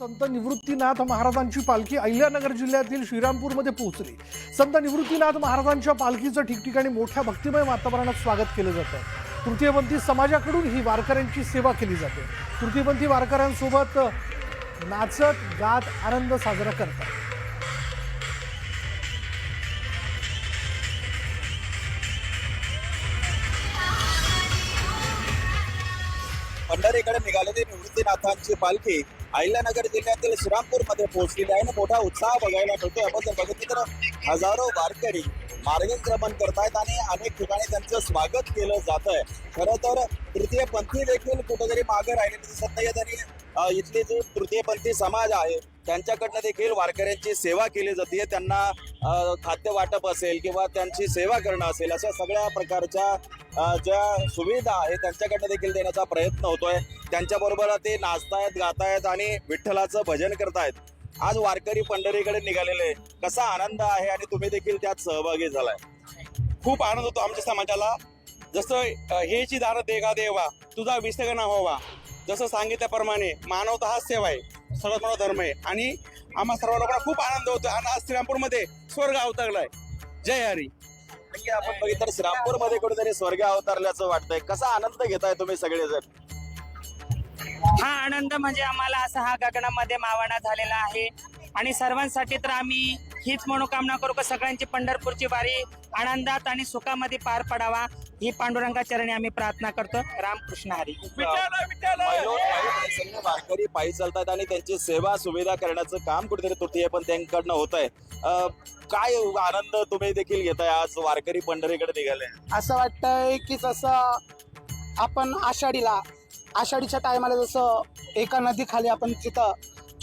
संत निवृत्तीनाथ महाराजांची पालखी अहिल्यानगर जिल्ह्यातील श्रीरामपूरमध्ये पोहोचली. संत निवृत्तीनाथ महाराजांच्या पालखीचं ठिकठिकाणी मोठ्या भक्तिमय वातावरणात स्वागत केलं जातं. तृतीयपंथी समाजाकडून ही वारकऱ्यांची सेवा केली जाते. तृतीयपंथी वारकऱ्यांसोबत नाचत गात आनंद साजरा करतात. पंढरीकडे निघालेली निवृत्तीनाथांची पालखी अहिल्यानगर जिल्ह्यातील श्रीरामपूरमध्ये पोहोचलेली आहे. आणि मोठा उत्साह बघायला मिळतो आपण जर बघितलं तर हजारो वारकरी मार्गक्रमण करतायत आणि अनेक ठिकाणी त्यांचं स्वागत केलं जात आहे खरं तर तृतीयपंथी देखील कुठेतरी मागे राहिलेली दिसत नाही आणि इथली जे तृतीयपंथी समाज आहे त्यांच्याकडनं देखील वारकऱ्यांची सेवा केली जाते. त्यांना खाद्य वाटप असेल किंवा त्यांची सेवा करणं असेल अशा सगळ्या प्रकारच्या ज्या सुविधा आहेत त्यांच्याकडनं देखील देण्याचा प्रयत्न होतोय. त्यांच्याबरोबर ते नाचतायत गातायत आणि विठ्ठलाचं भजन करतायत. आज वारकरी पंढरीकडे निघालेले. कसा आनंद आहे आणि तुम्ही देखील त्यात सहभागी झालाय. खूप आनंद होतो आमच्या समाजाला. जसं हे हेची दार देगा देवा तुझा विसर्ग न व्हावा. जसं सांगितल्याप्रमाणे मानवता हा सेवा आहे. सर्वात मोठा धर्म आहे. आणि आम्हा सर्व लोकांना खूप आनंद होतो आणि आज श्रीरामपूरमध्ये स्वर्ग अवतरलाय. जय हरी. आपण बघितलं श्रीरामपूरमध्ये कुठेतरी स्वर्ग अवतरल्याचं वाटतंय. कसा आनंद घेताय तुम्ही सगळेजण? हा आनंद म्हणजे आम्हाला असा हा गगनामध्ये मावणा झालेला आहे. आणि सर्वांसाठी तर आम्ही हीच मनोकामना करू का सगळ्यांची पंढरपूरची वारी आनंदात आणि सुखामध्ये पार पडावा? ही पांडुरंगा चरणी आम्ही प्रार्थना करतो. रामकृष्ण हरी. वारकरी पायी चालतात आणि त्यांची सेवा सुविधा करण्याचं काम कुठेतरी तृतीय पण त्यांकडनं होत आहे काय आनंद तुम्ही देखील घेताय आज वारकरी पंढरीकडे निघाले? असं वाटतंय की जसं आपण आषाढीला आषाढीच्या टायमाला जसं एका नदीखाली आपण तिथं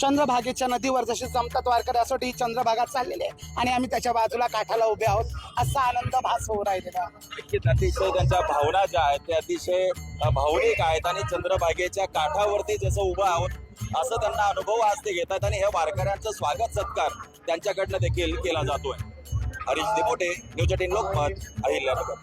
चंद्रभागेच्या नदीवर जसे जमतात वारकरी असं ही चंद्रभागात चाललेली आहे आणि आम्ही त्याच्या बाजूला काठाला उभे आहोत. असा आनंद भास होऊ राहिलेला. आहे. अतिशय त्यांच्या भावना ज्या आहेत त्या अतिशय भावनिक आहेत. आणि चंद्रभागेच्या काठावरती जसं उभं आहोत असं त्यांना अनुभव आज ते घेतात. आणि हे वारकऱ्यांचं स्वागत सत्कार त्यांच्याकडनं देखील केला जातोय. Harish Dimote news eighteen Lokmat Ahilyanagar.